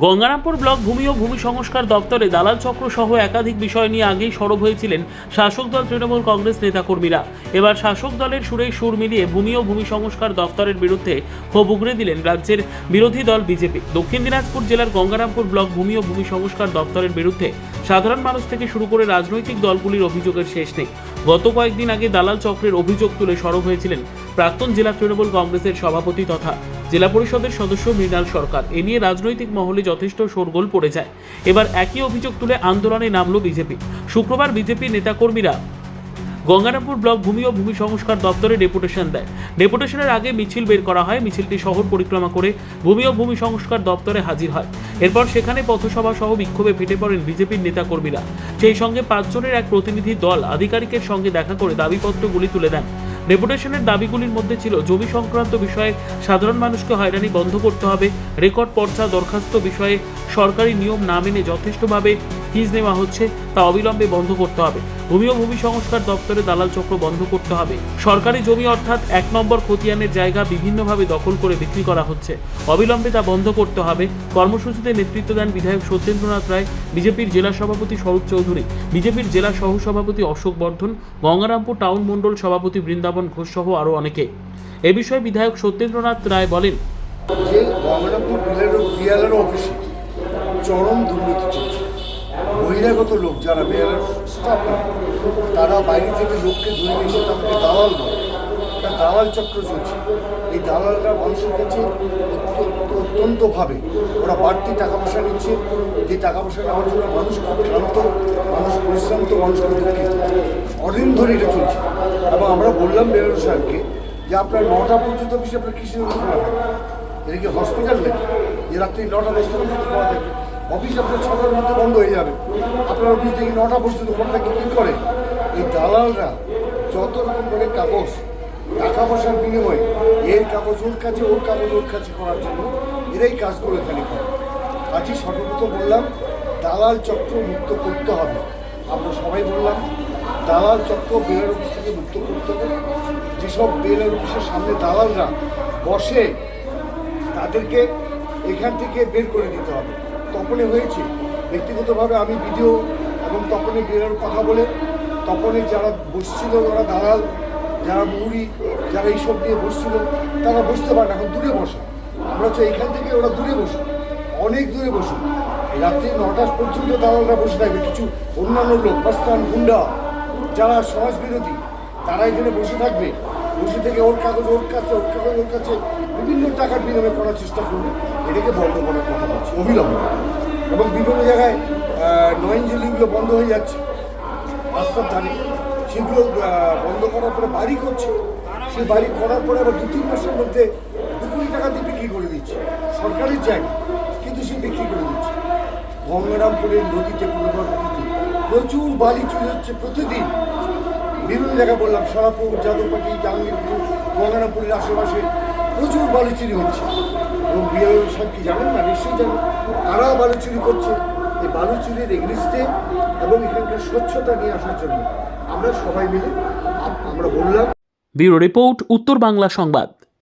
Gangarampur block ভূমি ও ভূমি সংস্কার দপ্তরে দালাল চক্র সহ একাধিক বিষয় নিয়ে আগেই সরব হয়েছিলেন শাসক দল তৃণমূল কংগ্রেস নেতাকর্মীরা। এবার শাসক দলের সুরে সুর মিলিয়ে ভূমি ও ভূমি সংস্কার দপ্তরের বিরুদ্ধে ক্ষোভ উগড়ে দিলেন রাজ্যের বিরোধী দল বিজেপি। দক্ষিণ দিনাজপুর জেলার গঙ্গারামপুর ব্লক ভূমি ও ভূমি সংস্কার দপ্তরের বিরুদ্ধে সাধারণ মানুষ থেকে শুরু করে রাজনৈতিক দলগুলির অভিযোগের শেষ নেই। গত কয়েকদিন আগে দালাল চক্রের অভিযোগ তুলে সরব হয়েছিলেন প্রাক্তন জেলা তৃণমূল কংগ্রেসের সভাপতি তথা জেলা পরিষদের সদস্য মৃণাল সরকার। এ নিয়ে রাজনৈতিক মহলে যথেষ্ট শোরগোল পড়ে যায়। এবার একই অভিযোগ তুলে আন্দোলনে নামল বিজেপি। শুক্রবার বিজেপি নেতাকর্মীরা গঙ্গারামপুর ব্লক ভূমি ও ভূমি সংস্কার দপ্তরে ডেপুটেশন দেয়। ডেপুটেশনের আগে মিছিল বের করা হয়। মিছিলটি শহর পরিক্রমা করে ভূমি ও ভূমি সংস্কার দপ্তরে হাজির হয়। এরপর সেখানে পথসভা সহ বিক্ষোভে ফেটে পড়েন বিজেপির নেতাকর্মীরা। সেই সঙ্গে পাঁচজনের এক প্রতিনিধি দল আধিকারিকের সঙ্গে দেখা করে দাবিপত্রগুলি তুলে দেন। ডেপুটেশনের দাবিগুলির মধ্যে ছিল জমি সংক্রান্ত বিষয়ে সাধারণ মানুষকে হয়রানি বন্ধ করতে হবে। রেকর্ড পর্চা দরখাস্ত বিষয়ে সরকারি নিয়ম না মেনে যথেষ্টভাবে ফিজ নেওয়া হচ্ছে, তা অবিলম্বে বন্ধ করতে হবে। ভূমি ও ভূমি সংস্কার দপ্তরে দালাল চক্র বন্ধ করতে হবে। সরকারি জমি অর্থাৎ এক নম্বর খতিয়ানের জায়গা বিভিন্নভাবে দখল করে বিক্রি করা হচ্ছে। অবিলম্বে তা বন্ধ করতে হবে। কর্মসূচিতে নেতৃত্ব দেন বিধায়ক সত্যেন্দ্রনাথ রায়, বিজেপির জেলা সভাপতি স্বরূপ চৌধুরী, বিজেপির জেলা সহ সভাপতি অশোক বর্ধন, গঙ্গারামপুর টাউন মণ্ডল সভাপতি বৃন্দাবন ঘোষ সহ আরও অনেকে। এ বিষয়ে বিধায়ক সত্যেন্দ্রনাথ রায় বলেন যে গঙ্গারামপুর বিলের বিয়ালের অফিসে চরম দুর্নীতি বহিরাগত লোক যারা বিয়ালের স্টাফ তারা বাইরে থেকে লোককে ধরে নিয়ে এসে তাদেরকে দালাল বলে। দালাল চক্র চলছে। এই দালালরা মানুষের কাছে অত্যন্ত, অত্যন্তভাবে ওরা বাড়তি টাকা পয়সা নিচ্ছে। যে টাকা পয়সা নেওয়ার জন্য মানুষ খুব ক্লান্ত, মানুষ পরিশ্রান্ত মানুষ দুঃখিত। অদিন ধরে এটা চলছে। এবং আমরা বললাম বেরোর সাহেবকে যে আপনার নটা পর্যন্ত অফিসে আপনার কৃষি এটা কি হসপিটাল নাকি? যে রাত্রি নটা, দশটা পর্যন্ত খোলা থাকে। অফিস আপনার ছটার মধ্যে বন্ধ হয়ে যাবে। আপনার অফিস থেকে নটা পর্যন্ত খোলা থাকে কী করে? এই দালালরা যত রকম করে কাগজ, টাকা পয়সার বিনিময়ে এর কাগজ, ওর কাছে, ওর কাগজ, ওর কাছে করার জন্য এরাই কাজ করে খালি করে। আজকে সর্বপ্রথম বললাম, দালাল চক্র মুক্ত করতে হবে। আমরা সবাই বললাম, দালাল চক্র বেলের অফিস থেকে মুক্ত করতে হবে। যেসব বেলের অফিসের সামনে দালালরা বসে, তাদেরকে এখান থেকে বের করে দিতে হবে। তপনে হয়েছে। ব্যক্তিগতভাবে আমি ভিডিও এবং তপনে বেরোর কথা বলে তপনে যারা বসছিল যারা দালাল, যারা মুড়ি, যারা এইসব নিয়ে বসছিল, তারা বসতে পারে না, এখন দূরে বসে। আমরা হচ্ছে এখান থেকে ওরা দূরে বসে, অনেক দূরে বসে। রাত্রি নটা পর্যন্ত দালালরা বসে থাকবে, কিছু অন্যান্য লোক পাস্তান গুন্ডা, যারা সমাজ বিরোধী তারা এখানে বসে থাকবে। বসে থেকে ওর কাগজ, ওর কাছে, ওর কাগজ ওর কাছে বিভিন্ন টাকার বিনিময় করার চেষ্টা করবে। এটাকে বন্ধ করার কথা বলছি। অবিলম্বে এবং বিভিন্ন জায়গায় নয়ঞ্জলিগুলো বন্ধ হয়ে যাচ্ছে। রাস্তার ধারে। সেগুলো বন্ধ করার পরে বাড়ি করছে। সেই বাড়ি করার পরে আবার দু তিন মাসের মধ্যে দু কোটি টাকা দিয়ে বিক্রি করে দিচ্ছে। সরকারের জায়গা, কিন্তু সে বিক্রি করে দিচ্ছে। গঙ্গারামপুরের নদীতে নদীতে প্রচুর বালি চুরি হচ্ছে প্রতিদিন। বিভিন্ন জায়গায় বললাম, সরাপুর, যাদবপাটি, জাহাঙ্গীরপুর, গঙ্গারামপুরের আশেপাশে প্রচুর বালি চুরি হচ্ছে। এবং বিয়ের সাহেব কি জানেন না? নিশ্চয়ই জানেন। তারা বালু চুরি করছে। এই বালু চুরির এগনিস্টে এবং এখানকার স্বচ্ছতা নিয়ে আসার জন্য। আমরা সবাই মিলে আমরা বললাম। ব্যুরো রিপোর্ট, উত্তর বাংলা সংবাদ।